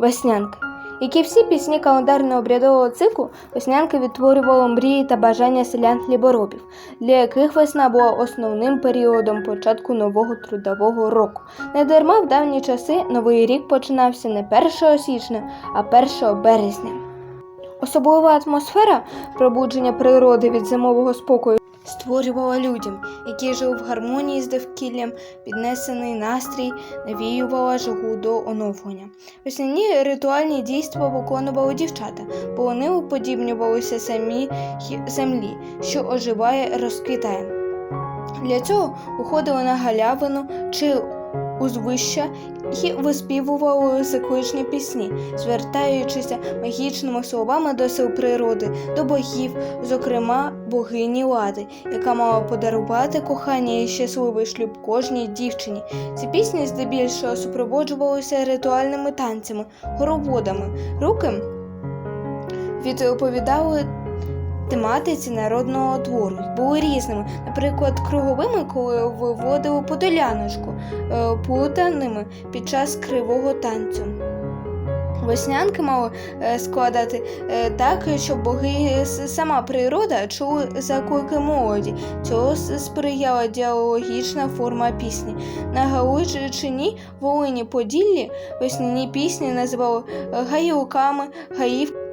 Веснянки. Як і всі пісні календарно-обрядового циклу, веснянки відтворювали мрії та бажання селян хліборобів, для яких весна була основним періодом початку нового трудового року. Недарма в давні часи новий рік починався не 1 січня, а 1 березня. Особлива атмосфера пробудження природи від зимового спокою створювала людям, які жили в гармонії з довкіллям, піднесений настрій, навіювала жагу до оновлення. Весняні ритуальні дійства виконували дівчата, бо вони уподібнювалися самі землі, що оживає, розквітає. Для цього уходили на галявину чи узвища і виспівували закличні пісні, звертаючися магічними словами до сил природи, до богів, зокрема богині Лади, яка мала подарувати кохання і щасливий шлюб кожній дівчині. Ці пісні здебільшого супроводжувалися ритуальними танцями, хороводами. Руки відповідали тематиці народного твору були різними, наприклад, круговими, коли виводили подоляночку, е, плутаними під час кривого танцю. Веснянки мали е, складати е, так, щоб боги сама природа чули заклики молоді. Цього сприяла діалогічна форма пісні. На Галичині, Волині, Поділлі весняні пісні називали гаїлками, гаївками,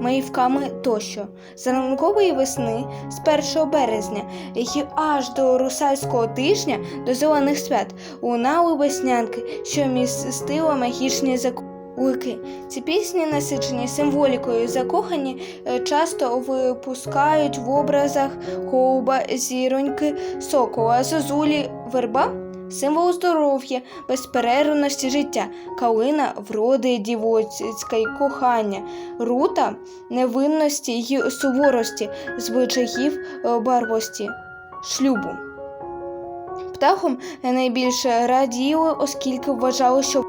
маївками тощо. З ранкової весни з 1 березня і аж до русальського тижня до зелених свят лунали веснянки, що містили магічні заклики. Ці пісні, насичені символікою закохані, е, часто випускають в образах голуба, зіроньки, сокола, зозулі, верба. Символ здоров'я, безперервності життя, калина вроди дівоцька й кохання, рута невинності й суворості, звичаїв е, барвості, шлюбу. Птахом найбільше раділи, оскільки вважали, що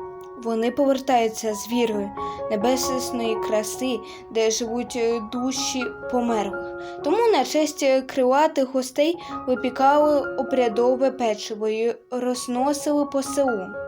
вони повертаються з вірою небесної краси, де живуть е, душі померлих. Тому на честь е, крилатих гостей випікали обрядове печиво і розносили по селу.